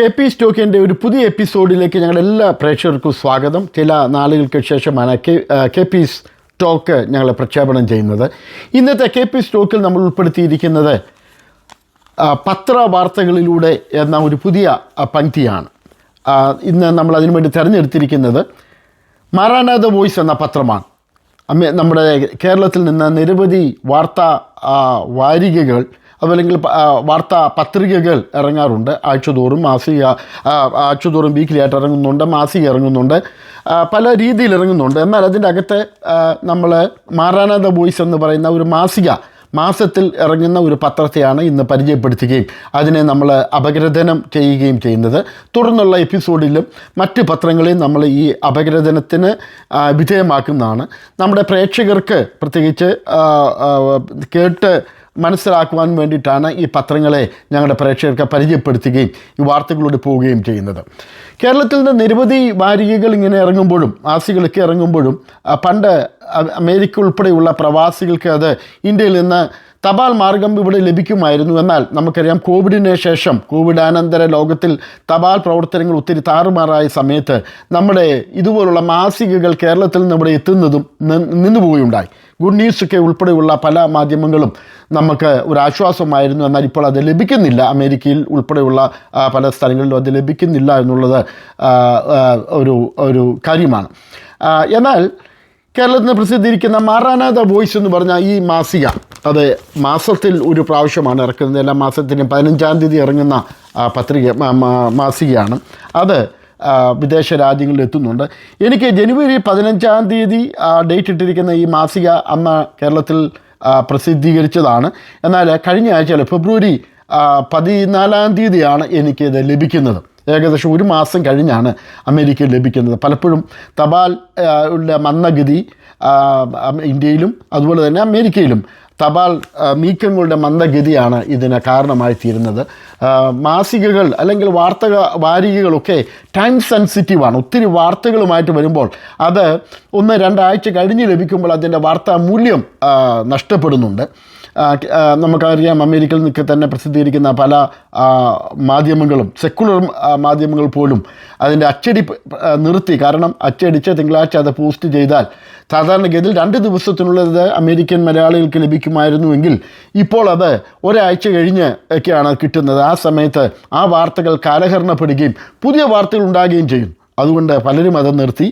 K P സ്റ്റോക്കിന്റെ ഒരു പുതിയ എപ്പിസോഡിലേക്ക് ഞങ്ങളുടെ എല്ലാ പ്രേക്ഷകർക്കും സ്വാഗതം. ചില നാളുകൾക്ക് ശേഷമാണ് കെ കെ പി സ്റ്റോക്ക് ഞങ്ങൾ പ്രക്ഷേപണം ചെയ്യുന്നത്. ഇന്നത്തെ കെ പി സ്റ്റോക്കിൽ നമ്മൾ ഉൾപ്പെടുത്തിയിരിക്കുന്നത് പത്ര വാർത്തകളിലൂടെ എന്ന ഒരു പുതിയ പങ്ക്തിയാണ്. ഇന്ന് നമ്മൾ അതിനു വേണ്ടി തിരഞ്ഞെടുത്തിരിക്കുന്നത് മാറാനാഥ വോയിസ് എന്ന പത്രമാണ്. നമ്മുടെ കേരളത്തിൽ നിന്ന് നിരവധി വാർത്താ വാരികകൾ അതല്ലെങ്കിൽ വാർത്താ പത്രികകൾ ഇറങ്ങാറുണ്ട്. ആഴ്ചതോറും മാസിക ആഴ്ചതോറും വീക്കിലി ആയിട്ട് ഇറങ്ങുന്നുണ്ട് മാസിക ഇറങ്ങുന്നുണ്ട് പല രീതിയിൽ ഇറങ്ങുന്നുണ്ട്. എന്നാൽ അതിന്റെ അകത്ത് നമ്മൾ മാറാനാഥ ബോയ്സ് എന്ന് പറയുന്ന ഒരു മാസിക മാസത്തിൽ ഇറങ്ങുന്ന ഒരു പത്രത്തെയാണ് ഇന്ന് പരിചയപ്പെടുത്തുകയും അതിനെ നമ്മൾ അപഗ്രഥനം ചെയ്യുകയും ചെയ്യുന്നത്. തുടർന്നുള്ള എപ്പിസോഡിലും മറ്റ് പത്രങ്ങളെയും നമ്മൾ ഈ അപഗ്രഥനത്തിന് വിധേയമാക്കുന്നതാണ്. നമ്മുടെ പ്രേക്ഷകർക്ക് പ്രത്യേകിച്ച് കേട്ട് മനസ്സിലാക്കുവാൻ വേണ്ടിയിട്ടാണ് ഈ പത്രങ്ങളെ ഞങ്ങളുടെ പ്രേക്ഷകർക്ക് പരിചയപ്പെടുത്തുകയും ഈ വാർത്തകളോട് പോവുകയും ചെയ്യുന്നത്. കേരളത്തിൽ നിന്ന് നിരവധി വാരികകൾ ഇങ്ങനെ ഇറങ്ങുമ്പോഴും ആസികളൊക്കെ ഇറങ്ങുമ്പോഴും പണ്ട് അമേരിക്ക ഉൾപ്പെടെയുള്ള പ്രവാസികൾക്ക് അത് ഇന്ത്യയിൽ നിന്ന് തപാൽ മാർഗം ഇവിടെ ലഭിക്കുമായിരുന്നു. എന്നാൽ നമുക്കറിയാം കോവിഡിന് ശേഷം കോവിഡാനന്തര ലോകത്തിൽ തപാൽ പ്രവർത്തനങ്ങൾ ഒത്തിരി താറുമാറായ സമയത്ത് നമ്മുടെ ഇതുപോലുള്ള മാസികകൾ കേരളത്തിൽ നിന്ന് ഇവിടെ എത്തുന്നതും നിന്നുപോയുണ്ടായി. ഗുഡ് ന്യൂസൊക്കെ ഉൾപ്പെടെയുള്ള പല മാധ്യമങ്ങളും നമുക്ക് ഒരു ആശ്വാസമായിരുന്നു എന്നാൽ ഇപ്പോൾ അത് ലഭിക്കുന്നില്ല. അമേരിക്കയിൽ ഉൾപ്പെടെയുള്ള പല സ്ഥലങ്ങളിലും അത് ലഭിക്കുന്നില്ല എന്നുള്ളത് ഒരു ഒരു കാര്യമാണ്. എന്നാൽ കേരളത്തിൽ നിന്ന് പ്രസിദ്ധീകരിക്കുന്ന മാറാനാഥ വോയിസ് എന്ന് പറഞ്ഞ ഈ മാസിക അത് മാസത്തിൽ ഒരു പ്രാവശ്യമാണ് ഇറക്കുന്നത്. എല്ലാ മാസത്തിനും പതിനഞ്ചാം തീയതി ഇറങ്ങുന്ന പത്രിക മാസികയാണ്. അത് വിദേശ രാജ്യങ്ങളിൽ എത്തുന്നുണ്ട്. എനിക്ക് ജനുവരി പതിനഞ്ചാം തീയതി ഡേറ്റ് ഇട്ടിരിക്കുന്ന ഈ മാസിക അമ്മ കേരളത്തിൽ പ്രസിദ്ധീകരിച്ചതാണ്. എന്നാൽ കഴിഞ്ഞ ആഴ്ച ഫെബ്രുവരി പതിനാലാം തീയതിയാണ് എനിക്കിത് ലഭിക്കുന്നത്. ഏകദേശം ഒരു മാസം കഴിഞ്ഞാണ് അമേരിക്കയിൽ ലഭിക്കുന്നത്. പലപ്പോഴും തപാൽ ഉള്ള മന്ദഗതി ഇന്ത്യയിലും അതുപോലെ തന്നെ അമേരിക്കയിലും തപാൽ നീക്കങ്ങളുടെ മന്ദഗതിയാണ് ഇതിന് കാരണമായി തീരുന്നത് മാസികകൾ അല്ലെങ്കിൽ വാർത്ത വാരികകളൊക്കെ ടൈം സെൻസിറ്റീവാണ്. ഒത്തിരി വാർത്തകളുമായിട്ട് വരുമ്പോൾ അത് ഒന്ന് രണ്ടാഴ്ച കഴിഞ്ഞ് ലഭിക്കുമ്പോൾ അതിന്റെ വാർത്താ മൂല്യം നഷ്ടപ്പെടുന്നുണ്ട്. നമുക്കറിയാം അമേരിക്കയിൽ നിൽക്കെ തന്നെ പ്രസിദ്ധീകരിക്കുന്ന പല മാധ്യമങ്ങളും സെക്കുലർ മാധ്യമങ്ങൾ പോലും അതിന്റെ അച്ചടി നിർത്തി. കാരണം അച്ചടിച്ച് തിങ്കളാഴ്ച അത് പോസ്റ്റ് ചെയ്താൽ സാധാരണഗതിയിൽ രണ്ട് ദിവസത്തിനുള്ളത് അമേരിക്കൻ മലയാളികൾക്ക് ലഭിക്കുമായിരുന്നുവെങ്കിൽ ഇപ്പോൾ അത് ഒരാഴ്ച കഴിഞ്ഞ് ഒക്കെയാണ് കിട്ടുന്നത്. ആ സമയത്ത് ആ വാർത്തകൾ കാലഹരണപ്പെടുകയും പുതിയ വാർത്തകൾ ഉണ്ടാകുകയും ചെയ്യും. അതുകൊണ്ട് പലരും അത് നിർത്തി.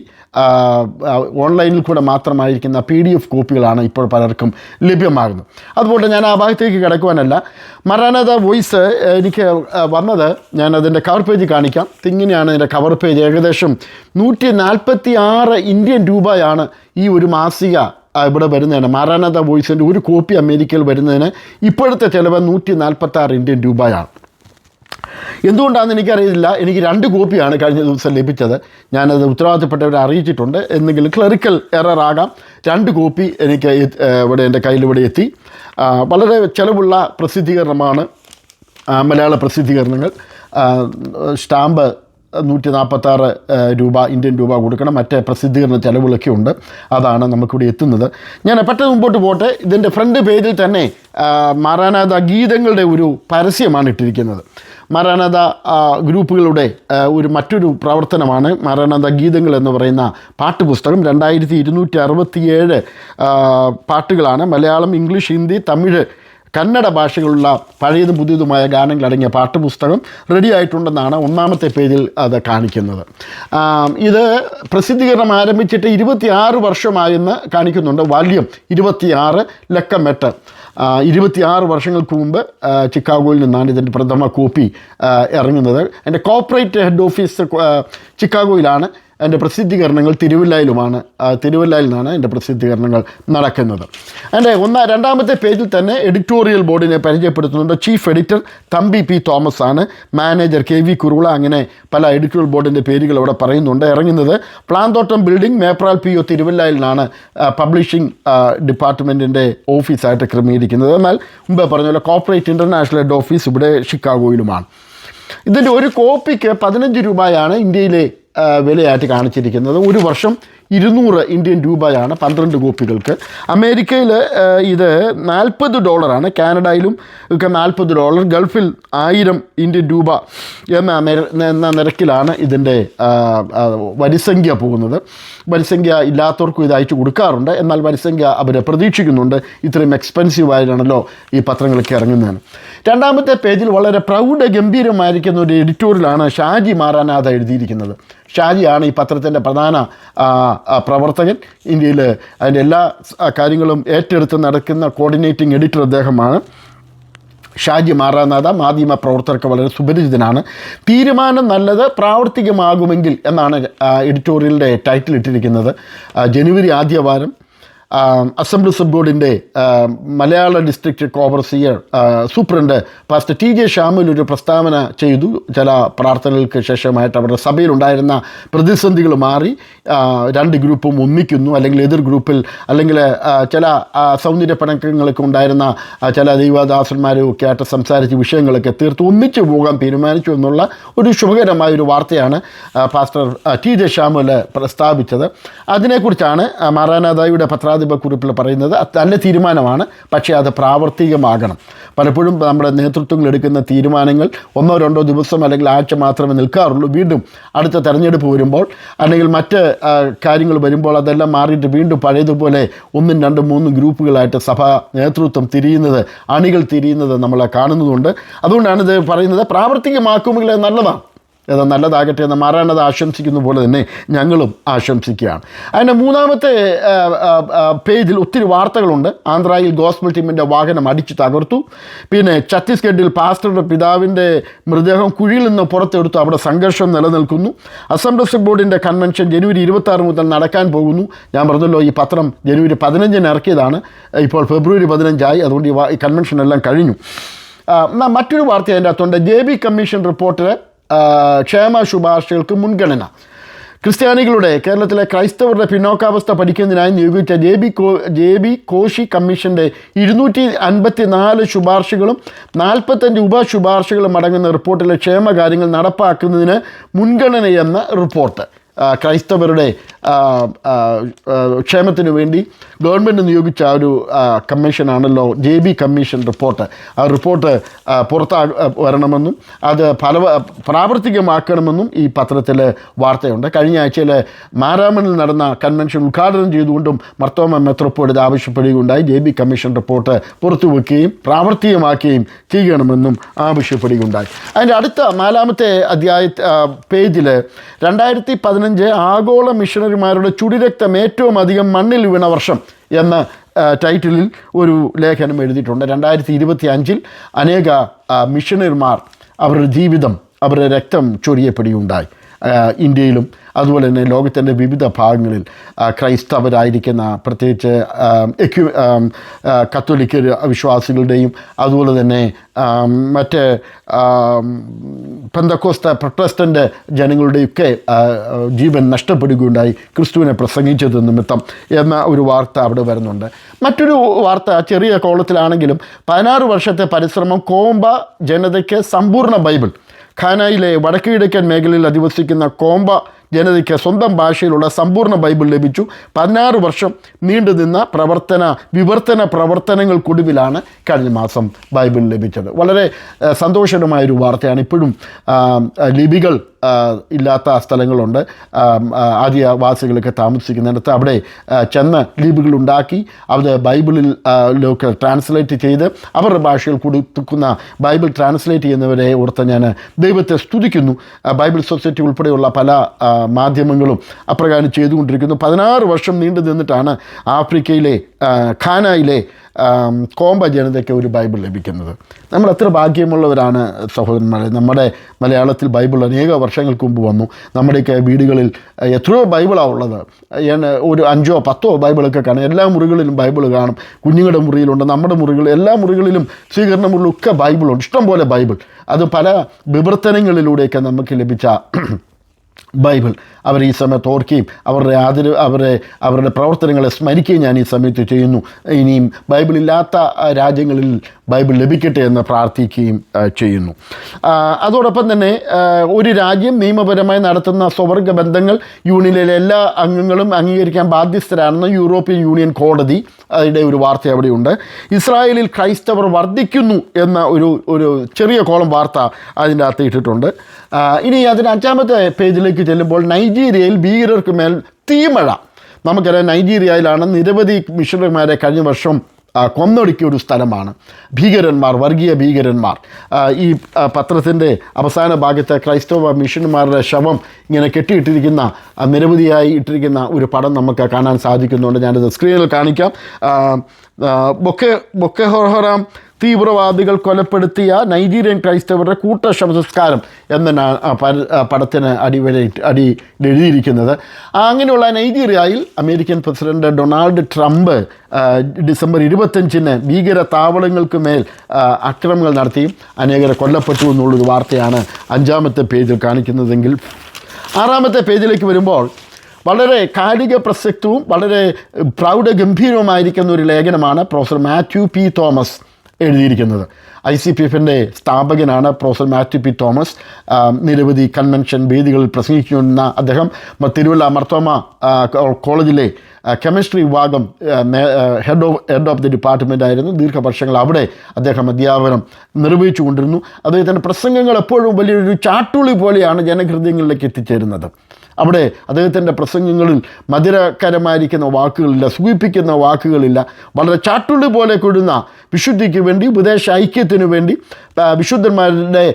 ഓൺലൈനിൽ കൂടെ മാത്രമായിരിക്കുന്ന പി ഡി എഫ് കോപ്പികളാണ് ഇപ്പോൾ പലർക്കും ലഭ്യമാകുന്നത്. അതുപോലെ ഞാൻ ആ ഭാഗത്തേക്ക് കിടക്കുവാനല്ല. മറാനത വോയിസ് എനിക്ക് വന്നത് ഞാൻ അതിന്റെ കവർ പേജ് കാണിക്കാം. ഇങ്ങനെയാണ് അതിന്റെ കവർ പേജ് ഏകദേശം നൂറ്റി നാൽപ്പത്തി ആറ് ഇന്ത്യൻ രൂപയാണ് ഈ ഒരു മാസിക ഇവിടെ വരുന്നതിന്. മാറാനത വോയിസിന്റെ ഒരു കോപ്പി അമേരിക്കയിൽ വരുന്നതിന് ഇപ്പോഴത്തെ ചിലവ് നൂറ്റി നാൽപ്പത്തി ആറ് ഇന്ത്യൻ രൂപയാണ്. എന്തുകൊണ്ടാണെന്ന് എനിക്കറിയില്ല എനിക്ക് രണ്ട് കോപ്പിയാണ് കഴിഞ്ഞ ദിവസം ലഭിച്ചത്. ഞാനത് ഉത്തരവാദിത്തപ്പെട്ടവരെ അറിയിച്ചിട്ടുണ്ട്. എന്തെങ്കിലും ക്ലറിക്കൽ എറർ ആകാം. രണ്ട് കോപ്പി എനിക്ക് ഇവിടെ എന്റെ കയ്യിൽ ഇവിടെ എത്തി. വളരെ ചിലവുള്ള പ്രസിദ്ധീകരണമാണ് മലയാള പ്രസിദ്ധീകരണങ്ങൾ. സ്റ്റാമ്പ് നൂറ്റി നാൽപ്പത്താറ് രൂപ ഇന്ത്യൻ രൂപ കൊടുക്കണം. മറ്റേ പ്രസിദ്ധീകരണ ചിലവുകളൊക്കെ ഉണ്ട്. അതാണ് നമുക്കിവിടെ എത്തുന്നത്. ഞാൻ പെട്ടെന്ന് മുമ്പോട്ട് പോട്ടെ. ഇതിന്റെ ഫ്രണ്ട് പേജിൽ തന്നെ മാറാനാഥ ഗീതങ്ങളുടെ ഒരു പരസ്യമാണ് ഇട്ടിരിക്കുന്നത്. ആ, ഗ്രൂപ്പുകളുടെ ഒരു മറ്റൊരു പ്രവർത്തനമാണ് മരണത ഗീതങ്ങൾ എന്ന് പറയുന്ന പാട്ടുപുസ്തകം. രണ്ടായിരത്തി ഇരുന്നൂറ്റി അറുപത്തിയേഴ് പാട്ടുകളാണ്. മലയാളം ഇംഗ്ലീഷ് ഹിന്ദി തമിഴ് കന്നഡ ഭാഷകളുള്ള പഴയതും പുതിയതുമായ ഗാനങ്ങൾ അടങ്ങിയ പാട്ടുപുസ്തകം റെഡി ആയിട്ടുണ്ടെന്നാണ് ഒന്നാമത്തെ പേജിൽ അത് കാണിക്കുന്നത്. ഇത് പ്രസിദ്ധീകരണം ആരംഭിച്ചിട്ട് ഇരുപത്തിയാറ് വർഷമായെന്ന് കാണിക്കുന്നുണ്ട്. വാല്യം ഇരുപത്തിയാറ് ലക്കമെട്ട്. ഇരുപത്തിയാറ് വർഷങ്ങൾക്ക് മുമ്പ് ചിക്കാഗോയിൽ നിന്നാണ് ഇതിന്റെ പ്രഥമ കോപ്പി ഇറങ്ങുന്നത്. എന്റെ കോർപ്പറേറ്റ് ഹെഡ് ഓഫീസ് ചിക്കാഗോയിലാണ്. എന്റെ പ്രസിദ്ധീകരണങ്ങൾ തിരുവല്ലയിലുമാണ്. തിരുവല്ലായിൽ നിന്നാണ് എന്റെ പ്രസിദ്ധീകരണങ്ങൾ നടക്കുന്നത്. എന്റെ ഒന്നാം രണ്ടാമത്തെ പേജിൽ തന്നെ എഡിറ്റോറിയൽ ബോർഡിനെ പരിചയപ്പെടുത്തുന്നുണ്ട്. Chief editor Thampi P Thomas ആണ്. മാനേജർ കെ വി കുറുള അങ്ങനെ പല എഡിറ്റോറിയൽ ബോർഡിന്റെ പേരുകൾ അവിടെ പറയുന്നുണ്ട്. ഇറങ്ങുന്നത് Planthottam building Mepral P O തിരുവല്ലയിൽ നിന്നാണ് പബ്ലിഷിംഗ് ഡിപ്പാർട്ട്മെന്റിന്റെ ഓഫീസായിട്ട് ക്രമീകരിക്കുന്നത്. എന്നാൽ മുമ്പേ പറഞ്ഞ പോലെ കോർപ്പറേറ്റ് ഇന്റർനാഷണൽ ഹെഡ് ഓഫീസ് ഇവിടെ ഷിക്കാഗോയിലുമാണ്. ഇതിന്റെ ഒരു കോപ്പിക്ക് പതിനഞ്ച് രൂപയാണ് ഇന്ത്യയിലെ വിലയായിട്ട് കാണിച്ചിരിക്കുന്നത്. ഒരു വർഷം ഇരുന്നൂറ് ഇന്ത്യൻ രൂപയാണ് പന്ത്രണ്ട് കോപ്പികൾക്ക്. അമേരിക്കയിൽ ഇത് നാൽപ്പത് ഡോളറാണ്. കാനഡയിലും ഒക്കെ നാൽപ്പത് ഡോളർ. ഗൾഫിൽ ആയിരം ഇന്ത്യൻ രൂപ എന്ന എന്ന നിരക്കിലാണ് ഇതിന്റെ വരിസംഖ്യ പോകുന്നത്. വരിസംഖ്യ ഇല്ലാത്തവർക്കും ഇത് അയച്ചു കൊടുക്കാറുണ്ട്. എന്നാൽ വരിസംഖ്യ അവർ പ്രതീക്ഷിക്കുന്നുണ്ട്. ഇത്രയും എക്സ്പെൻസീവ് ആയിട്ടാണല്ലോ ഈ പത്രങ്ങളൊക്കെ ഇറങ്ങുന്നതിന് രണ്ടാമത്തെ പേജിൽ വളരെ പ്രൗഢ ഗംഭീരമായിരിക്കുന്ന ഒരു എഡിറ്റോറിയലാണ് ഷാജി മാറാനാഥ എഴുതിയിരിക്കുന്നത്. ഷാജിയാണ് ഈ പത്രത്തിന്റെ പ്രധാന പ്രവർത്തകൻ. ഇന്ത്യയിൽ അതിന്റെ എല്ലാ കാര്യങ്ങളും ഏറ്റെടുത്ത് നടക്കുന്ന കോർഡിനേറ്റിംഗ് എഡിറ്റർ അദ്ദേഹമാണ്. ഷാജി മാറാനാഥ മാധ്യമ പ്രവർത്തകർക്ക് വളരെ സുപരിചിതനാണ്. തീരുമാനം നല്ലത് പ്രാവർത്തികമാകുമെങ്കിൽ എന്നാണ് എഡിറ്റോറിയലിന്റെ ടൈറ്റിൽ ഇട്ടിരിക്കുന്നത്. ജനുവരി ആദ്യവാരം. അസംബ്ലി സബ് ബോർഡിന്റെ Malayala district കോവർസിയർ superintendent pastor T J Shamul ഒരു പ്രസ്താവന ചെയ്തു. ചില പ്രാർത്ഥനകൾക്ക് ശേഷമായിട്ട് അവരുടെ സഭയിലുണ്ടായിരുന്ന പ്രതിസന്ധികൾ മാറി രണ്ട് ഗ്രൂപ്പും ഒന്നിക്കുന്നു. അല്ലെങ്കിൽ എതിർ ഗ്രൂപ്പിൽ അല്ലെങ്കിൽ ചില സൗന്ദര്യ പണക്കങ്ങളൊക്കെ ഉണ്ടായിരുന്ന ചില ദൈവദാസന്മാരും ഒക്കെ ആയിട്ട് സംസാരിച്ച് വിഷയങ്ങളൊക്കെ തീർത്ത് ഒന്നിച്ചു പോകാൻ തീരുമാനിച്ചു എന്നുള്ള ഒരു ശുഭകരമായ ഒരു വാർത്തയാണ് പാസ്റ്റർ ടി ജെ ഷാമുൽ പ്രസ്താവിച്ചത്. അതിനെക്കുറിച്ചാണ് മാറാനാഥായിയുടെ മാറാനാഥായുടെ പത്രാധിപ കുറിപ്പിൽ പറയുന്നത് നല്ല തീരുമാനമാണ് പക്ഷേ അത് പ്രാവർത്തികമാകണം. പലപ്പോഴും നമ്മുടെ നേതൃത്വങ്ങൾ എടുക്കുന്ന തീരുമാനങ്ങൾ ഒന്നോ രണ്ടോ ദിവസം അല്ലെങ്കിൽ ആഴ്ച മാത്രമേ നിൽക്കാറുള്ളൂ. വീണ്ടും അടുത്ത തെരഞ്ഞെടുപ്പ് വരുമ്പോൾ അല്ലെങ്കിൽ മറ്റ് കാര്യങ്ങൾ വരുമ്പോൾ അതെല്ലാം മാറിയിട്ട് വീണ്ടും പഴയതുപോലെ ഒന്നും രണ്ടും മൂന്നും ഗ്രൂപ്പുകളായിട്ട് സഭ നേതൃത്വം തിരിയുന്നത് അണികൾ തിരിയുന്നത് നമ്മൾ കാണുന്നതുകൊണ്ട് അതുകൊണ്ടാണ് ഇത് പറയുന്നത് പ്രാവർത്തികമാക്കുമെങ്കിൽ നല്ലതാണ്. അത് നല്ലതാകട്ടെ എന്ന് മാറാനത് ആശംസിക്കുന്ന പോലെ തന്നെ ഞങ്ങളും ആശംസിക്കുകയാണ്. അതിന്റെ മൂന്നാമത്തെ പേജിൽ ഒത്തിരി വാർത്തകളുണ്ട്. ആന്ധ്രയിൽ ഗോസ്ബൽ ടീമിന്റെ വാഹനം അടിച്ചു തകർത്തു. പിന്നെ ഛത്തീസ്ഗഡിൽ പാസ്റ്ററുടെ പിതാവിന്റെ മൃതദേഹം കുഴിയിൽ നിന്ന് പുറത്തെടുത്തു. അവിടെ സംഘർഷം നിലനിൽക്കുന്നു. അസംബ്ലി ബോർഡിന്റെ കൺവെൻഷൻ ജനുവരി ഇരുപത്താറ് മുതൽ നടക്കാൻ പോകുന്നു. ഞാൻ പറഞ്ഞല്ലോ ഈ പത്രം ജനുവരി പതിനഞ്ചിന് ഇറക്കിയതാണ്. ഇപ്പോൾ ഫെബ്രുവരി പതിനഞ്ചായി. അതുകൊണ്ട് ഈ കൺവെൻഷൻ എല്ലാം കഴിഞ്ഞു. മറ്റൊരു വാർത്ത അതിന്റെ അകത്തുണ്ട്. ജെ ബി കമ്മീഷൻ റിപ്പോർട്ടിൽ ക്ഷേമ ശുപാർശകൾക്ക് മുൻഗണന. ക്രിസ്ത്യാനികളുടെ കേരളത്തിലെ ക്രൈസ്തവരുടെ പിന്നോക്കാവസ്ഥ പഠിക്കുന്നതിനായി നിയോഗിച്ച ജെ ബി കോ ജെ ബി കോശി കമ്മീഷന്റെ ഇരുന്നൂറ്റി അൻപത്തി നാല് ശുപാർശകളും നാൽപ്പത്തഞ്ച് ഉപശുപാർശകളും അടങ്ങുന്ന റിപ്പോർട്ടിലെ ക്ഷേമകാര്യങ്ങൾ നടപ്പാക്കുന്നതിന് മുൻഗണനയെന്ന റിപ്പോർട്ട്. ക്രൈസ്തവരുടെ ക്ഷേമത്തിന് വേണ്ടി ഗവൺമെന്റ് നിയോഗിച്ച ഒരു കമ്മീഷനാണല്ലോ ജെ ബി കമ്മീഷൻ റിപ്പോർട്ട് ആ റിപ്പോർട്ട് പുറത്താ വരണമെന്നും അത് ഫല പ്രാവർത്തികമാക്കണമെന്നും ഈ പത്രത്തിൽ വാർത്തയുണ്ട്. കഴിഞ്ഞ ആഴ്ചയിൽ മാരാമണിൽ നടന്ന കൺവെൻഷൻ ഉദ്ഘാടനം ചെയ്തുകൊണ്ടും മർത്തോമ മെത്രോപ്പോട് ഇത് ആവശ്യപ്പെടുകയുണ്ടായി. ജെ ബി കമ്മീഷൻ റിപ്പോർട്ട് പുറത്തുവെക്കുകയും പ്രാവർത്തികമാക്കുകയും ചെയ്യണമെന്നും ആവശ്യപ്പെടുകയുണ്ടായി. അതിന്റെ അടുത്ത നാലാമത്തെ അധ്യായ പേജിൽ രണ്ടായിരത്തി പതിനഞ്ച് ആഗോള മിഷണറിമാരുടെ ചുടിരക്തം ഏറ്റവും അധികം മണ്ണിൽ വീണ വർഷം എന്ന ടൈറ്റിലിൽ ഒരു ലേഖനം എഴുതിയിട്ടുണ്ട്. രണ്ടായിരത്തി ഇരുപത്തി അഞ്ചിൽ അനേക മിഷണറിമാർ അവരുടെ ജീവിതം അവരുടെ രക്തം ചൊരിയപ്പെടുകയുണ്ടായി. ഇന്ത്യയിലും അതുപോലെ തന്നെ ലോകത്തിന്റെ വിവിധ ഭാഗങ്ങളിൽ ക്രൈസ്തവരായിരിക്കുന്ന പ്രത്യേകിച്ച് എക്യു കത്തോലിക്ക വിശ്വാസികളുടെയും അതുപോലെ തന്നെ മറ്റ് പന്തക്കോസ്ത പ്രൊട്ടസ്റ്റന്റ് ജനങ്ങളുടെയൊക്കെ ജീവൻ നഷ്ടപ്പെടുകയുണ്ടായി ക്രിസ്തുവിനെ പ്രസംഗിച്ചത് നിമിത്തം എന്ന ഒരു വാർത്ത അവിടെ വരുന്നുണ്ട്. മറ്റൊരു വാർത്ത ചെറിയ കോളത്തിലാണെങ്കിലും പതിനാറ് വർഷത്തെ പരിശ്രമം കോമ്പ ജനതയ്ക്ക് സമ്പൂർണ ബൈബിൾ. ഖാനയിലെ വടക്ക് കിഴക്കൻ മേഖലയിൽ അധിവസിക്കുന്ന കോമ്പ ജനതയ്ക്ക് സ്വന്തം ഭാഷയിലുള്ള സമ്പൂർണ ബൈബിൾ ലഭിച്ചു. പതിനാറ് വർഷം നീണ്ടുനിന്ന പ്രവർത്തന വിവർത്തന പ്രവർത്തനങ്ങൾക്കൊടുവിലാണ് കഴിഞ്ഞ മാസം ബൈബിൾ ലഭിച്ചത്. വളരെ സന്തോഷകരമായൊരു വാർത്തയാണ് ഇപ്പോഴും ലിപികൾ ഇല്ലാത്ത സ്ഥലങ്ങളുണ്ട്. ആദിവാസികളൊക്കെ താമസിക്കുന്നിടത്ത് അവിടെ ചെന്ന ഉണ്ടാക്കി അത് ബൈബിളിൽ ലോക്ക് ട്രാൻസ്ലേറ്റ് ചെയ്ത് അവരുടെ ഭാഷയിൽ കൊടുക്കുന്ന ബൈബിൾ ട്രാൻസ്ലേറ്റ് ചെയ്യുന്നവരെ ഓർത്ത് ഞാൻ ദൈവത്തെ സ്തുതിക്കുന്നു. ബൈബിൾ സൊസൈറ്റി ഉൾപ്പെടെയുള്ള പല മാധ്യമങ്ങളും അപ്രകാരം ചെയ്തുകൊണ്ടിരിക്കുന്നു. പതിനാറ് വർഷം നീണ്ടു നിന്നിട്ടാണ് ആഫ്രിക്കയിലെ ഖാനയിലെ കോമ്പ ജനതയ്ക്ക് ഒരു ബൈബിൾ ലഭിക്കുന്നത്. നമ്മൾ എത്ര ഭാഗ്യമുള്ളവരാണ് സഹോദരന്മാരെ. നമ്മുടെ മലയാളത്തിൽ ബൈബിൾ അനേക വർഷങ്ങൾക്ക് മുമ്പ് വന്നു. നമ്മുടെയൊക്കെ വീടുകളിൽ എത്രയോ ബൈബിളാണ് ഉള്ളത്. ഒരു അഞ്ചോ പത്തോ ബൈബിളൊക്കെ കാണും. എല്ലാ മുറികളിലും ബൈബിൾ കാണും. കുഞ്ഞുങ്ങളുടെ മുറിയിലുണ്ട് നമ്മുടെ മുറികളിൽ എല്ലാ മുറികളിലും സ്വീകരണ മുറിയിലൊക്കെ ബൈബിളുണ്ട്. ഇഷ്ടംപോലെ ബൈബിൾ. അത് പല വിവർത്തനങ്ങളിലൂടെയൊക്കെ നമുക്ക് ലഭിച്ച ബൈബിൾ. അവർ ഈ സമയത്ത് ഓർക്കുകയും അവരുടെ ആദര അവരെ അവരുടെ പ്രവർത്തനങ്ങളെ സ്മരിക്കുകയും ഞാൻ ഈ സമയത്ത് ചെയ്യുന്നു. ഇനിയും ബൈബിളില്ലാത്ത രാജ്യങ്ങളിൽ ബൈബിൾ ലഭിക്കട്ടെ എന്ന് പ്രാർത്ഥിക്കുകയും ചെയ്യുന്നു. അതോടൊപ്പം തന്നെ ഒരു രാജ്യം നിയമപരമായി നടത്തുന്ന സ്വവർഗ ബന്ധങ്ങൾ യൂണിയനിലെ എല്ലാ അംഗങ്ങളും അംഗീകരിക്കാൻ ബാധ്യസ്ഥരാണെന്ന് യൂറോപ്യൻ യൂണിയൻ കോടതി അതിന്റെ ഒരു വാർത്ത അവിടെയുണ്ട്. ഇസ്രായേലിൽ ക്രൈസ്തവർ വർദ്ധിക്കുന്നു എന്ന ഒരു ഒരു ചെറിയ കോളം വാർത്ത അതിന്റെ അകത്ത് ഇട്ടിട്ടുണ്ട്. ഇനി അതിന് അഞ്ചാമത്തെ പേജിലേക്ക് ചെല്ലുമ്പോൾ നൈജീരിയയിൽ ഭീകരർക്ക് മേൽ തീമഴ. നമുക്കറിയാം നൈജീരിയയിലാണ് നിരവധി മിഷണറിമാരെ കഴിഞ്ഞ വർഷം കൊന്നൊടുക്കിയ ഒരു സ്ഥലമാണ്. ഭീകരന്മാർ വർഗീയ ഭീകരന്മാർ. ഈ പത്രത്തിന്റെ അവസാന ഭാഗത്തെ ക്രൈസ്തവ മിഷണന്മാരുടെ ശവം ഇങ്ങനെ കെട്ടിയിട്ടിരിക്കുന്ന നിരവധിയായി ഇട്ടിരിക്കുന്ന ഒരു പടം നമുക്ക് കാണാൻ സാധിക്കുന്നുണ്ട്. ഞാനത് സ്ക്രീനിൽ കാണിക്കാം. ബൊക്കെ ബൊക്കെ ഹൊഹറാം തീവ്രവാദികൾ കൊലപ്പെടുത്തിയ നൈജീരിയൻ ക്രൈസ്തവരുടെ കൂട്ട പര- ആ പടത്തിന് അടിവരെ അടി എഴുതിയിരിക്കുന്നത്. അങ്ങനെയുള്ള നൈജീരിയയിൽ American president Donald Trump December ഇരുപത്തഞ്ചിന് ഭീകര താവളങ്ങൾക്ക് മേൽ അക്രമങ്ങൾ നടത്തിയും അനേകരെ കൊല്ലപ്പെട്ടു എന്നുള്ളൊരു വാർത്തയാണ് അഞ്ചാമത്തെ പേജിൽ കാണിക്കുന്നതെങ്കിൽ. ആറാമത്തെ പേജിലേക്ക് വരുമ്പോൾ വളരെ കാലിക പ്രസക്തവും വളരെ പ്രൗഢഗംഭീരവുമായിരിക്കുന്ന ഒരു ലേഖനമാണ് പ്രൊഫസർ മാത്യു പി തോമസ്. എഴുതിയിരിക്കുന്നത്. ഐ സി പി എഫിന്റെ സ്ഥാപകനാണ് പ്രൊഫസർ മാത്യു പി തോമസ്. നിരവധി കൺവെൻഷൻ വേദികളിൽ പ്രസംഗിക്കുന്ന അദ്ദേഹം. തിരുവല്ല മർത്തോമ കോളേജിലെ കെമിസ്ട്രി വിഭാഗം head of head of the department ആയിരുന്നു. ദീർഘവർഷങ്ങൾ അവിടെ അദ്ദേഹം അധ്യാപനം നിർവഹിച്ചു കൊണ്ടിരുന്നു അദ്ദേഹത്തിന്റെ പ്രസംഗങ്ങൾ എപ്പോഴും വലിയൊരു ചാട്ടുളി പോലെയാണ് ജനഹൃദയങ്ങളിലേക്ക് എത്തിച്ചേരുന്നത്. അവിടെ അദ്ദേഹത്തിന്റെ പ്രസംഗങ്ങളിൽ മധുരകരമായിരിക്കുന്ന വാക്കുകളില്ല സൂചിപ്പിക്കുന്ന വാക്കുകളില്ല. വളരെ ചാട്ടുള്ളി പോലെ കൊടുന്ന വിശുദ്ധിക്ക് വേണ്ടി ഉപദേശ ഐക്യത്തിനു വേണ്ടി വിശുദ്ധന്മാരുടെ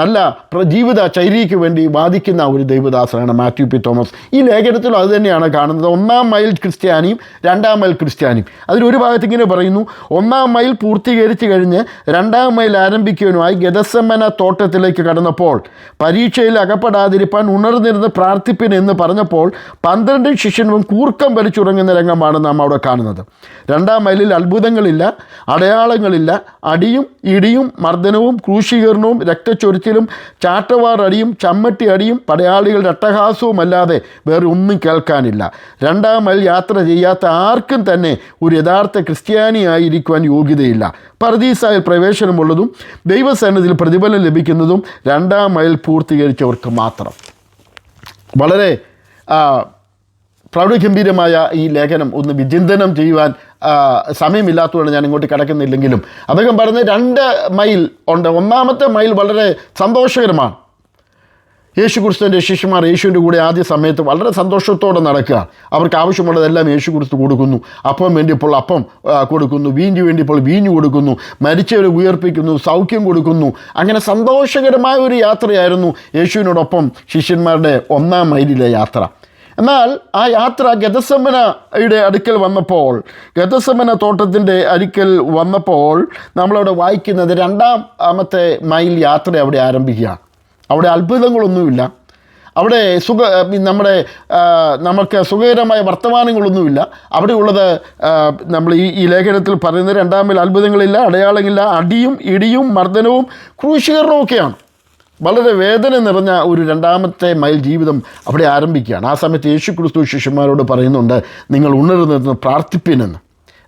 നല്ല ജീവിത ശൈലിക്ക് വേണ്ടി വാദിക്കുന്ന ഒരു ദൈവദാസനാണ് മാത്യു പി തോമസ്. ഈ ലേഖനത്തിലും അത് തന്നെയാണ് കാണുന്നത്. ഒന്നാം മൈൽ ക്രിസ്ത്യാനിയും രണ്ടാം മൈൽ ക്രിസ്ത്യാനിയും. അതിലൊരു ഭാഗത്ത് ഇങ്ങനെ പറയുന്നു ഒന്നാം മൈൽ പൂർത്തീകരിച്ച് കഴിഞ്ഞ് രണ്ടാം മൈൽ ആരംഭിക്കുവാനുമായി ഗതസമ്മന തോട്ടത്തിലേക്ക് കടന്നപ്പോൾ പരീക്ഷയിൽ അകപ്പെടാതിരിപ്പാൻ ഉണർന്നിരുന്ന് പ്രാർത്ഥിപ്പിൻ എന്ന് പറഞ്ഞപ്പോൾ പന്ത്രണ്ട് ശിഷ്യനും കൂർക്കം വലിച്ചുറങ്ങുന്ന രംഗമാണ് നാം അവിടെ കാണുന്നത്. രണ്ടാം മൈലിൽ അത്ഭുതങ്ങളില്ല അടയാളങ്ങളില്ല അടിയും ഇടിയും മർദ്ദനവും ക്രൂശീകരണവും രക്തച്ചൊരിച്ചിലും ചാട്ടവാറടിയും ചമ്മട്ടി അടിയും പടയാളികളുടെ അട്ടഹാസവും അല്ലാതെ വേറെ ഒന്നും കേൾക്കാനില്ല. രണ്ടാം മൈൽ യാത്ര ചെയ്യാത്ത ആർക്കും തന്നെ ഒരു യഥാർത്ഥ ക്രിസ്ത്യാനിയായിരിക്കുവാൻ യോഗ്യതയില്ല. പർദീസായിൽ പ്രവേശനമുള്ളതും ദൈവസന്നിധിയിൽ പ്രതിഫലം ലഭിക്കുന്നതും രണ്ടാം മൈൽ പൂർത്തീകരിച്ചവർക്ക് മാത്രം. വളരെ പ്രൗഢഗംഭീരമായ ഈ ലേഖനം ഒന്ന് വിചിന്തനം ചെയ്യുവാൻ സമയമില്ലാത്തതുകൊണ്ട് ഞാൻ ഇങ്ങോട്ട് കിടക്കുന്നില്ലെങ്കിലും അദ്ദേഹം പറഞ്ഞ രണ്ട് മൈൽ ഉണ്ട്. ഒന്നാമത്തെ മൈൽ വളരെ സന്തോഷകരമാണ്. യേശു ക്രിസ്തുവിന്റെ ശിഷ്യന്മാർ യേശുവിന്റെ കൂടെ ആദ്യ സമയത്ത് വളരെ സന്തോഷത്തോടെ നടക്കുക. അവർക്ക് ആവശ്യമുള്ളതെല്ലാം യേശു ക്രിസ്തു കൊടുക്കുന്നു. അപ്പം വേണ്ടിയപ്പോൾ അപ്പം കൊടുക്കുന്നു. വീഞ്ഞു വേണ്ടിയപ്പോൾ വീഞ്ഞു കൊടുക്കുന്നു. മരിച്ചവരെ ഉയർപ്പിക്കുന്നു. സൗഖ്യം കൊടുക്കുന്നു. അങ്ങനെ സന്തോഷകരമായ ഒരു യാത്രയായിരുന്നു യേശുവിനോടൊപ്പം ശിഷ്യന്മാരുടെ ഒന്നാം മൈലിലെ യാത്ര. എന്നാൽ ആ യാത്ര ഗതസമ്മനയുടെ അടുക്കൽ വന്നപ്പോൾ ഗതസമന തോട്ടത്തിന്റെ അടുക്കൽ വന്നപ്പോൾ നമ്മളവിടെ വായിക്കുന്നത് രണ്ടാമത്തെ മൈൽ യാത്ര അവിടെ ആരംഭിക്കുകയാണ്. അവിടെ അത്ഭുതങ്ങളൊന്നുമില്ല. അവിടെ സുഖ നമ്മുടെ നമുക്ക് സുഖകരമായ വർത്തമാനങ്ങളൊന്നുമില്ല. അവിടെയുള്ളത് നമ്മൾ ഈ ഈ ലേഖനത്തിൽ പറയുന്നത് രണ്ടാമിൽ അത്ഭുതങ്ങളില്ല അടയാളങ്ങളില്ല അടിയും ഇടിയും മർദ്ദനവും ക്രൂശീകരണവും ഒക്കെയാണ് വളരെ വേദന നിറഞ്ഞ ഒരു രണ്ടാമത്തെ മൈൽ ജീവിതം അവിടെ ആരംഭിക്കുകയാണ്. ആ സമയത്ത് യേശു ക്രിസ്തു ശിഷ്യന്മാരോട് പറയുന്നുണ്ട് നിങ്ങൾ ഉണർന്നിരുന്ന് പ്രാർത്ഥിപ്പിനെന്ന്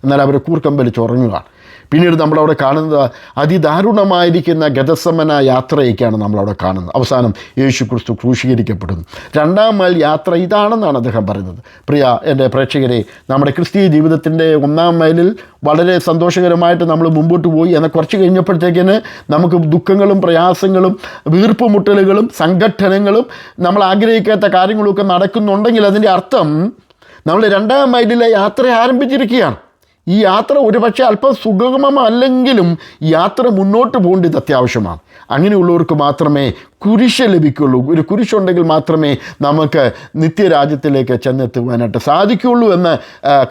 എന്നാൽ അവരെ കൂർക്കം വലിച്ച് ഉറങ്ങുകയാണ്. പിന്നീട് നമ്മളവിടെ കാണുന്നത് അതിദാരുണമായിരിക്കുന്ന ഗതസമന യാത്രയൊക്കെയാണ് നമ്മളവിടെ കാണുന്നത്. അവസാനം യേശു ക്രിസ്തു ക്രൂശീകരിക്കപ്പെടുന്നു. രണ്ടാം മൈൽ യാത്ര ഇതാണെന്നാണ് അദ്ദേഹം പറയുന്നത്. പ്രിയ എന്റെ പ്രേക്ഷകരെ നമ്മുടെ ക്രിസ്തീയ ജീവിതത്തിന്റെ ഒന്നാം മൈലിൽ വളരെ സന്തോഷകരമായിട്ട് നമ്മൾ മുമ്പോട്ട് പോയി. എന്നാൽ കുറച്ച് കഴിഞ്ഞപ്പോഴത്തേക്കിന് നമുക്ക് ദുഃഖങ്ങളും പ്രയാസങ്ങളും വീർപ്പുമുട്ടലുകളും സംഘട്ടനങ്ങളും നമ്മൾ ആഗ്രഹിക്കാത്ത കാര്യങ്ങളൊക്കെ നടക്കുന്നുണ്ടെങ്കിൽ അതിന്റെ അർത്ഥം നമ്മൾ രണ്ടാം മൈലിലെ യാത്ര ആരംഭിച്ചിരിക്കുകയാണ്. ഈ യാത്ര ഒരുപക്ഷെ അല്പം സുഗമമല്ലെങ്കിലും യാത്ര മുന്നോട്ട് പോകേണ്ടത് അത്യാവശ്യമാണ്. അങ്ങനെയുള്ളവർക്ക് മാത്രമേ കുരിശ് ലഭിക്കുള്ളൂ. ഒരു കുരിശുണ്ടെങ്കിൽ മാത്രമേ നമുക്ക് നിത്യരാജ്യത്തിലേക്ക് ചെന്നെത്തുവാനായിട്ട് സാധിക്കുകയുള്ളൂ എന്ന്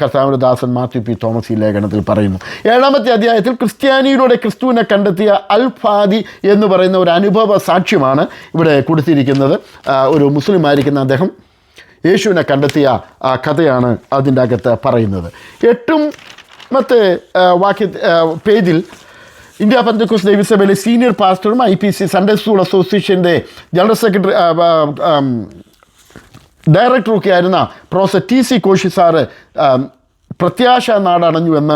കർത്താവിന്റെ മാത്യു പി തോമസ് ഈ ലേഖനത്തിൽ പറയുന്നു. ഏഴാമത്തെ അധ്യായത്തിൽ ക്രിസ്ത്യാനിയിലൂടെ ക്രിസ്തുവിനെ കണ്ടെത്തിയ അൽഫാദി എന്ന് പറയുന്ന ഒരു അനുഭവ സാക്ഷ്യമാണ് ഇവിടെ കൊടുത്തിരിക്കുന്നത്. ഒരു മുസ്ലിം ആയിരിക്കുന്ന അദ്ദേഹം യേശുവിനെ കണ്ടെത്തിയ കഥയാണ് അതിന്റെ അകത്ത് പറയുന്നത്. എട്ടും മത്തെ വാക്യ പേജിൽ ഇന്ത്യ പന്തക്കോസ് ദേവിസഭയിലെ senior പാസ്റ്ററും I P C Sunday school അസോസിയേഷന്റെ ജനറൽ സെക്രട്ടറി ഡയറക്ടറൊക്കെ ആയിരുന്ന professor T C Koshy sir പ്രത്യാശ നാടണഞ്ഞു എന്ന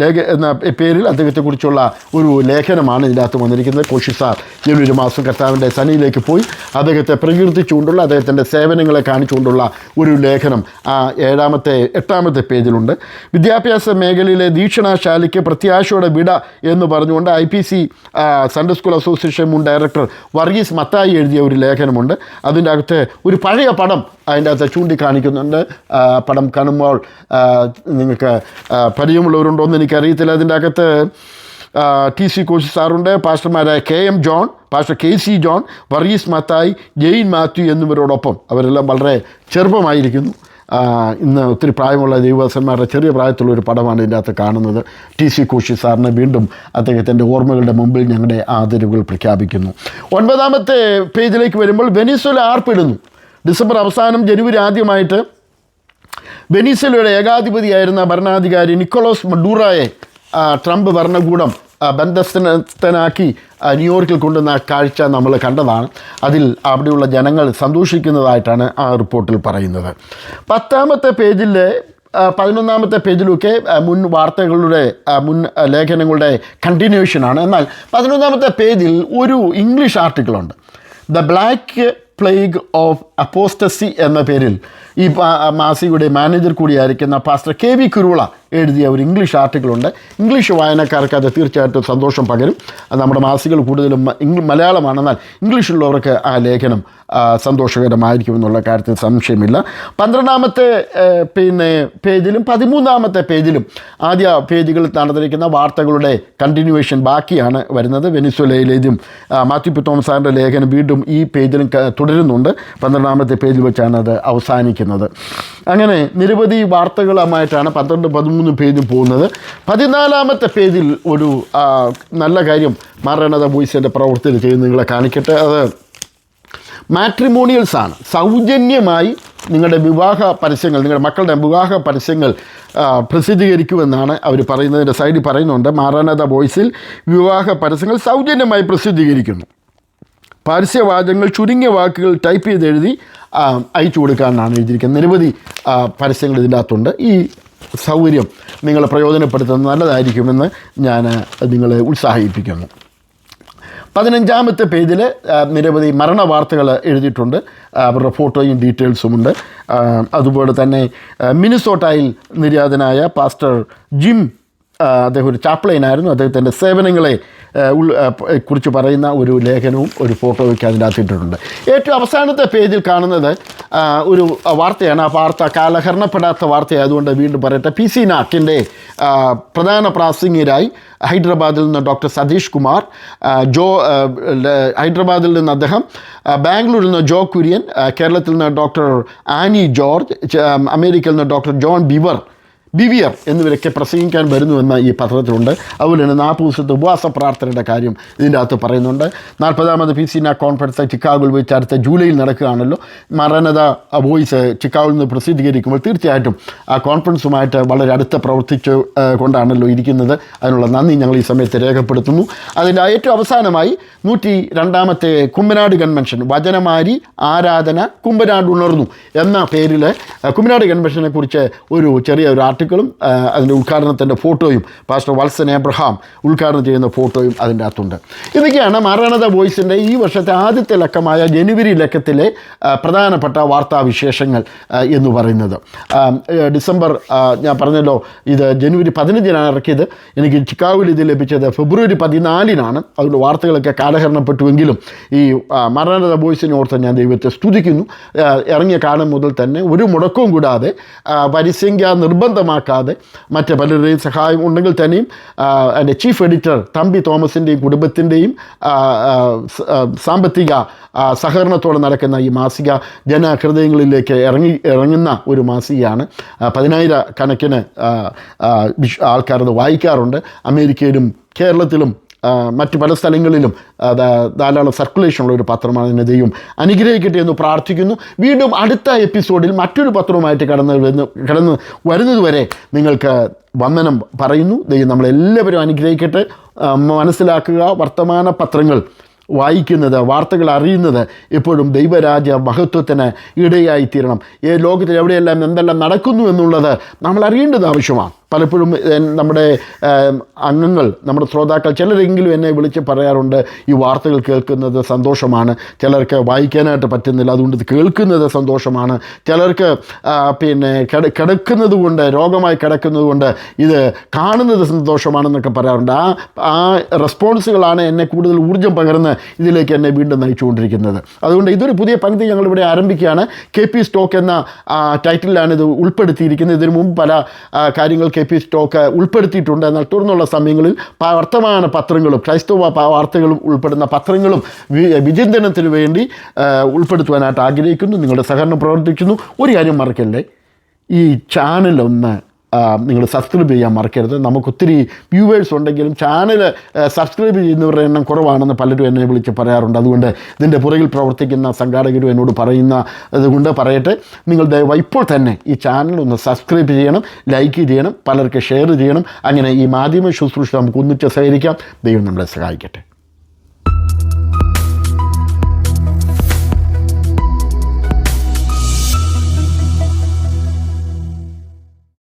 ലേഖ എന്ന പേരിൽ അദ്ദേഹത്തെക്കുറിച്ചുള്ള ഒരു ലേഖനമാണ് ഇതിനകത്ത് വന്നിരിക്കുന്നത്. കോശി സാർ ഈ ഒരു മാസം കർത്താവിന്റെ സനിയിലേക്ക് പോയി. അദ്ദേഹത്തെ പ്രകീർത്തിച്ചുകൊണ്ടുള്ള അദ്ദേഹത്തിന്റെ സേവനങ്ങളെ കാണിച്ചുകൊണ്ടുള്ള ഒരു ലേഖനം ആ ഏഴാമത്തെ എട്ടാമത്തെ പേജിലുണ്ട്. വിദ്യാഭ്യാസ മേഖലയിലെ ദീക്ഷണാശാലിക്ക് പ്രത്യാശയുടെ വിട എന്ന് പറഞ്ഞുകൊണ്ട് I P C Sunday school association മുൻ ഡയറക്ടർ വർഗീസ് മത്തായി എഴുതിയ ഒരു ലേഖനമുണ്ട്. അതിന്റെ അകത്ത് ഒരു പഴയ പടം അതിന്റെ അകത്ത് ചൂണ്ടിക്കാണിക്കുന്നുണ്ട്. പടം കാണുമ്പോൾ നിങ്ങൾക്ക് പരിചയമുള്ളവരുണ്ടോ എന്ന് എനിക്കറിയത്തില്ല. അതിന്റെ അകത്ത് ടി സി കോശി സാറുണ്ട് പാസ്റ്റർമാരായ K M John pastor K C John Varghese Mathai Jain Mathew എന്നിവരോടൊപ്പം അവരെല്ലാം വളരെ ചെറുപ്പമായിരിക്കുന്നു. ഇന്ന് ഒത്തിരി പ്രായമുള്ള ദൈവദാസന്മാരുടെ ചെറിയ പ്രായത്തിലുള്ള ഒരു പടമാണ് ഇതിന്റെ അകത്ത് കാണുന്നത്. ടി സി കോശി സാറിനെ വീണ്ടും അദ്ദേഹത്തിന്റെ ഓർമ്മകളുടെ മുമ്പിൽ ഞങ്ങളുടെ ആദരവുകൾ പ്രഖ്യാപിക്കുന്നു. ഒൻപതാമത്തെ പേജിലേക്ക് വരുമ്പോൾ വെനിസ്വല ആർപ്പിടുന്നു. ഡിസംബർ അവസാനം ജനുവരി ആദ്യമായിട്ട് വെനീസലയുടെ ഏകാധിപതിയായിരുന്ന ഭരണാധികാരി നിക്കോളോസ് മഡൂറായെ ട്രംപ് ഭരണകൂടം ബന്ധസ്ഥനാക്കി ന്യൂയോർക്കിൽ കൊണ്ടുവന്ന കാഴ്ച നമ്മൾ കണ്ടതാണ്. അതിൽ അവിടെയുള്ള ജനങ്ങൾ സന്തോഷിക്കുന്നതായിട്ടാണ് ആ റിപ്പോർട്ടിൽ പറയുന്നത്. പത്താമത്തെ പേജിലെ ആ, പതിനൊന്നാമത്തെ പേജിലൊക്കെ മുൻ വാർത്തകളുടെ മുൻ ലേഖനങ്ങളുടെ കണ്ടിന്യൂഷനാണ് എന്നാൽ പതിനൊന്നാമത്തെ പേജിൽ ഒരു English ആർട്ടിക്കിളുണ്ട് the black plague of apostasy എന്ന പേരിൽ ഈ മാസികയുടെ മാനേജർ കൂടിയായിരിക്കുന്ന പാസ്റ്റർ കെ വി കുരുള എഴുതിയ ഒരു ഇംഗ്ലീഷ് ആർട്ടിക്കിളുണ്ട്. ഇംഗ്ലീഷ് വായനക്കാർക്ക് അത് തീർച്ചയായിട്ടും സന്തോഷം പകരും. നമ്മുടെ മാസികൾ കൂടുതലും മലയാളമാണെന്നാൽ ഇംഗ്ലീഷിലുള്ളവർക്ക് ആ ലേഖനം സന്തോഷകരമായിരിക്കും എന്നുള്ള കാര്യത്തിൽ സംശയമില്ല. പന്ത്രണ്ടാമത്തെ പിന്നെ പേജിലും പതിമൂന്നാമത്തെ പേജിലും ആദ്യ പേജുകളിൽ നടന്നിരിക്കുന്ന വാർത്തകളുടെ കണ്ടിന്യൂവേഷൻ ബാക്കിയാണ് വരുന്നത്. വെനിസ്വലയിലേതും മാത്യു പി തോമസ് സാറിന്റെ ലേഖനം വീണ്ടും ഈ പേജിലും തുടരുന്നുണ്ട്. പന്ത്രണ്ടാമത്തെ പേജിൽ വെച്ചാണ് അത് അവസാനിക്കുന്നത്. അങ്ങനെ നിരവധി വാർത്തകളുമായിട്ടാണ് പന്ത്രണ്ട് പതിമൂന്ന് പേജും പോകുന്നത്. പതിനാലാമത്തെ പേജിൽ ഒരു നല്ല കാര്യം മാറേണത ബോയ്സിന്റെ പ്രവർത്തനം ചെയ്ത് നിങ്ങളെ കാണിക്കട്ടെ. അത് മാട്രിമോണിയൽസ് ആണ്. സൗജന്യമായി നിങ്ങളുടെ വിവാഹ പരസ്യങ്ങൾ നിങ്ങളുടെ മക്കളുടെ വിവാഹ പരസ്യങ്ങൾ പ്രസിദ്ധീകരിക്കുമെന്നാണ് അവർ പറയുന്നതിന്റെ സൈഡിൽ പറയുന്നുണ്ട്. മാറാനത വോയിസിൽ വിവാഹ പരസ്യങ്ങൾ സൗജന്യമായി പ്രസിദ്ധീകരിക്കുന്നു. പരസ്യവാചകങ്ങൾ ചുരുങ്ങിയ വാക്കുകൾ ടൈപ്പ് ചെയ്ത് എഴുതി അയച്ചു കൊടുക്കാനാണ് എഴുതിയിരിക്കുന്നത്. നിരവധി പരസ്യങ്ങൾ ഇതിന്റെ അകത്തുണ്ട് ഈ സൗകര്യം നിങ്ങൾ പ്രയോജനപ്പെടുത്തുന്നത് നല്ലതായിരിക്കുമെന്ന് ഞാൻ നിങ്ങളെ ഉത്സാഹിപ്പിക്കുന്നു. പതിനഞ്ചാമത്തെ പേജിൽ നിരവധി മരണ വാർത്തകൾ എഴുതിയിട്ടുണ്ട്. അവരുടെ ഫോട്ടോയും ഡീറ്റെയിൽസും ഉണ്ട് അതുപോലെ തന്നെ മിനിസോട്ടായിൽ നിര്യാതനായ പാസ്റ്റർ ജിം അദ്ദേഹം ഒരു ചാപ്ലൈനായിരുന്നു അദ്ദേഹത്തിന്റെ സേവനങ്ങളെ കുറിച്ച് പറയുന്ന ഒരു ലേഖനവും ഒരു ഫോട്ടോയ്ക്ക് ഒക്കെ ഇട്ടിട്ടുണ്ട് ഏറ്റവും അവസാനത്തെ പേജിൽ കാണുന്നത് ഒരു വാർത്തയാണ്. ആ വാർത്ത കാലഹരണപ്പെടാത്ത വാർത്തയായതുകൊണ്ട് വീണ്ടും പറയട്ടെ. പി സി നാക്കിന്റെ പ്രധാന പ്രാസംഗികരായി ഹൈദരാബാദിൽ നിന്ന് ഡോക്ടർ സതീഷ് കുമാർ ജോ ഹൈദരാബാദിൽ നിന്ന് അദ്ദേഹം ബാംഗ്ലൂരിൽ നിന്ന് ജോ കുര്യൻ കേരളത്തിൽ നിന്ന് ഡോക്ടർ ആനി ജോർജ് അമേരിക്കയിൽ നിന്ന് ഡോക്ടർ ജോൺ ബിവർ ബിവിയർ എന്നിവരൊക്കെ പ്രസംഗിക്കാൻ വരുന്നുവെന്ന് ഈ പത്രത്തിലുണ്ട്. അതുപോലെ തന്നെ നാൽപ്പത് ദിവസത്തെ ഉപവാസ പ്രാർത്ഥനയുടെ കാര്യം ഇതിന്റെ അകത്ത് പറയുന്നുണ്ട്. നാൽപ്പതാമത് പി സി കോൺഫറൻസ് ചിക്കാഗോയിൽ വെച്ച് അടുത്ത ജൂലൈയിൽ നടക്കുകയാണല്ലോ. മരണത വോയിസ് ചിക്കാഗോയിൽ നിന്ന് പ്രസിദ്ധീകരിക്കുമ്പോൾ തീർച്ചയായിട്ടും ആ കോൺഫറൻസുമായിട്ട് വളരെ അടുത്ത് പ്രവർത്തിച്ചു കൊണ്ടാണല്ലോ ഇരിക്കുന്നത്. അതിനുള്ള നന്ദി ഞങ്ങൾ ഈ സമയത്ത് രേഖപ്പെടുത്തുന്നു. അതിന്റെ ഏറ്റവും അവസാനമായി നൂറ്റി രണ്ടാമത്തെ കുമ്പനാട് കൺവെൻഷൻ വചനമാരി ആരാധന കുമ്പനാട് ഉണർന്നു എന്ന പേരിൽ കുമ്പനാട് കൺവെൻഷനെ കുറിച്ച് ഒരു ചെറിയ ഒരു ആർട്ടിക്കിളും അതിന്റെ ഉദ്ഘാടനത്തിന്റെ ഫോട്ടോയും പാസ്റ്റർ വത്സൻ എബ്രഹാം ഉദ്ഘാടനം ചെയ്യുന്ന ഫോട്ടോയും അതിന്റെ അകത്തുണ്ട്. ഇതൊക്കെയാണ് മാറാണത വോയിസിന്റെ ഈ വർഷത്തെ ആദ്യത്തെ ലക്കമായ ജനുവരി ലക്കത്തിലെ പ്രധാനപ്പെട്ട വാർത്താവിശേഷങ്ങൾ എന്ന് പറയുന്നത്. ഡിസംബർ ഞാൻ പറഞ്ഞല്ലോ ഇത് ജനുവരി പതിനഞ്ചിനാണ് ഇറക്കിയത്. എനിക്ക് ചിക്കാഗോയിൽ ഇത് ലഭിച്ചത് ഫെബ്രുവരി പതിനാലിനാണ്. അതുകൊണ്ട് വാർത്തകളൊക്കെ കാലഹരണപ്പെട്ടുവെങ്കിലും ഈ മരണത ബോയ്സിനെ ഓർത്ത് ഞാൻ ദൈവത്തെ സ്തുതിക്കുന്നു. ഇറങ്ങിയ കാലം മുതൽ തന്നെ ഒരു മുടക്കവും കൂടാതെ പരിസംഖ്യ പരിസംഖ്യ നിർബന്ധമാക്കാതെ മറ്റ് പലരുടെയും സഹായം ഉണ്ടെങ്കിൽ തന്നെയും എന്റെ ചീഫ് എഡിറ്റർ തമ്പി തോമസിന്റെയും കുടുംബത്തിന്റെയും സാമ്പത്തിക സഹകരണത്തോടെ നടക്കുന്ന ഈ മാസിക ജനഹൃദയങ്ങളിലേക്ക് ഇറങ്ങി ഇറങ്ങുന്ന ഒരു മാസികയാണ്. പതിനായിര കണക്കിന് ആൾക്കാരത് വായിക്കാറുണ്ട്. അമേരിക്കയിലും കേരളത്തിലും മറ്റ് പല സ്ഥലങ്ങളിലും ധാരാളം സർക്കുലേഷനുള്ള ഒരു പത്രമാണ് എന്നെ ദൈവം അനുഗ്രഹിക്കട്ടെ എന്ന് പ്രാർത്ഥിക്കുന്നു. വീണ്ടും അടുത്ത എപ്പിസോഡിൽ മറ്റൊരു പത്രവുമായിട്ട് കടന്ന് കടന്ന് വരുന്നതുവരെ നിങ്ങൾക്ക് വന്ദനം പറയുന്നു. ദൈവം നമ്മളെല്ലാവരും അനുഗ്രഹിക്കട്ടെ. മനസ്സിലാക്കുക വർത്തമാന പത്രങ്ങൾ വായിക്കുന്നത് വാർത്തകൾ അറിയുന്നത് എപ്പോഴും ദൈവരാജ്യ മഹത്വത്തിന് ഇടയായിത്തീരണം. ഈ ലോകത്തിൽ എവിടെയെല്ലാം എന്തെല്ലാം നടക്കുന്നു എന്നുള്ളത് നമ്മൾ അറിയേണ്ടത് ആവശ്യമാണ്. പലപ്പോഴും നമ്മുടെ അംഗങ്ങൾ നമ്മുടെ ശ്രോതാക്കൾ ചിലരെങ്കിലും എന്നെ വിളിച്ച് പറയാറുണ്ട് ഈ വാർത്തകൾ കേൾക്കുന്നത് സന്തോഷമാണ്. ചിലർക്ക് വായിക്കാനായിട്ട് പറ്റുന്നില്ല. അതുകൊണ്ട് കേൾക്കുന്നത് സന്തോഷമാണ്. ചിലർക്ക് പിന്നെ കിട കിടക്കുന്നത് കൊണ്ട് രോഗമായി കിടക്കുന്നത് കൊണ്ട് ഇത് കാണുന്നത് സന്തോഷമാണെന്നൊക്കെ പറയാറുണ്ട്. ആ ആ റെസ്പോൺസുകളാണ് എന്നെ കൂടുതൽ ഊർജം പകർന്ന് ഇതിലേക്ക് എന്നെ വീണ്ടും നയിച്ചുകൊണ്ടിരിക്കുന്നത്. അതുകൊണ്ട് ഇതൊരു പുതിയ പങ്ക്തി ഞങ്ങളിവിടെ ആരംഭിക്കുകയാണ്. കെ പി സ്റ്റോക്ക് എന്ന ടൈറ്റിലാണ് ഇത് ഉൾപ്പെടുത്തിയിരിക്കുന്നത്. ഇതിനു മുമ്പ് പല കാര്യങ്ങൾ കെ പി സ്റ്റോക്ക് ഉൾപ്പെടുത്തിയിട്ടുണ്ട്. എന്നാൽ തുടർന്നുള്ള സമയങ്ങളിൽ വർത്തമാന പത്രങ്ങളും ക്രൈസ്തവ വാർത്തകളും ഉൾപ്പെടുന്ന പത്രങ്ങളും വിചിന്തനത്തിന് വേണ്ടി ഉൾപ്പെടുത്തുവാനായിട്ട് ആഗ്രഹിക്കുന്നു. നിങ്ങളുടെ സഹകരണം പ്രവർത്തിക്കുന്നു. ഒരു കാര്യം മറക്കല്ലേ? ഈ ചാനലൊന്ന് നിങ്ങൾ സബ്സ്ക്രൈബ് ചെയ്യാൻ മറക്കരുത്. നമുക്ക് ഒത്തിരി വ്യൂവേഴ്സ് ഉണ്ടെങ്കിലും ചാനൽ സബ്സ്ക്രൈബ് ചെയ്യുന്നവരുടെ എണ്ണം കുറവാണെന്ന് പലരും എന്നെ വിളിച്ച് പറയാറുണ്ട്. അതുകൊണ്ട് ഇതിന്റെ പുറകിൽ പ്രവർത്തിക്കുന്ന സംഘാടകരും എന്നോട് പറയുന്ന അതുകൊണ്ട് പറയട്ടെ. നിങ്ങൾ ദയവായി ഇപ്പോൾ തന്നെ ഈ ചാനൽ ഒന്ന് സബ്സ്ക്രൈബ് ചെയ്യണം ലൈക്ക് ചെയ്യണം പലർക്ക് ഷെയർ ചെയ്യണം. അങ്ങനെ ഈ മാധ്യമ ശുശ്രൂഷ നമുക്ക് ഒന്നിച്ച് സഹകരിക്കാം. ദൈവം നമ്മളെ സഹായിക്കട്ടെ.